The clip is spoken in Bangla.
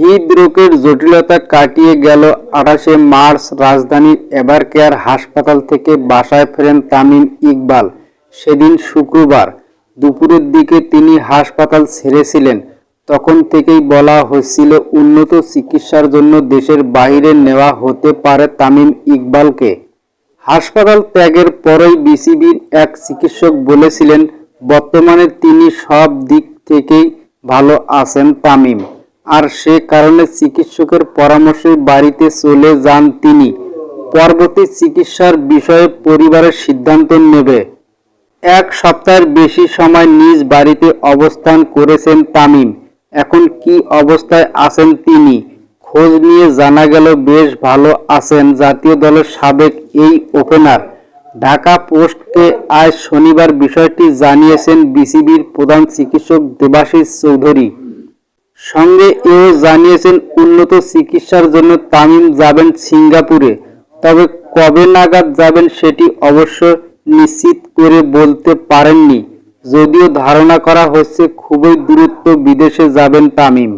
হৃদরোগের জটিলতা কাটিয়ে গেল আঠাশে মার্চ রাজধানীর এভারকেয়ার হাসপাতাল থেকে বাসায় ফেরেন তামিম ইকবাল। সেদিন শুক্রবার দুপুরের দিকে তিনি হাসপাতাল ছেড়েছিলেন। তখন থেকেই বলা হচ্ছিল উন্নত চিকিৎসার জন্য দেশের বাইরে নেওয়া হতে পারে তামিম ইকবালকে। হাসপাতাল ত্যাগের পরেই বিসিবির এক চিকিৎসক বলেছিলেন, বর্তমানে তিনি সব দিক থেকেই ভালো আছেন তামিম। আর সে কারণে চিকিৎসকের পরামর্শে বাড়িতে চলে যান তিনি। পরবর্তী চিকিৎসার বিষয়ে পরিবারের সিদ্ধান্ত নেবে। এক সপ্তাহের বেশি সময় নিজ বাড়িতে অবস্থান করেছেন তামিম। এখন কি অবস্থায় আছেন তিনি? খোঁজ নিয়ে জানা গেল বেশ ভালো আছেন জাতীয় দলের সাবেক এই ওপেনার। ঢাকা পোস্টকে আজ শনিবার বিষয়টি জানিয়েছেন বিসিবির প্রধান চিকিৎসক দেবাশিস চৌধুরী। সঙ্গে এও জানিয়েছেন, উন্নত চিকিৎসার জন্য তামিম যাবেন সিঙ্গাপুরে। তবে কবে নাগাদ যাবেন সেটি অবশ্য নিশ্চিত করে বলতে পারেননি। যদিও ধারণা করা হচ্ছে, খুবই দূরত্ব বিদেশে যাবেন তামিম।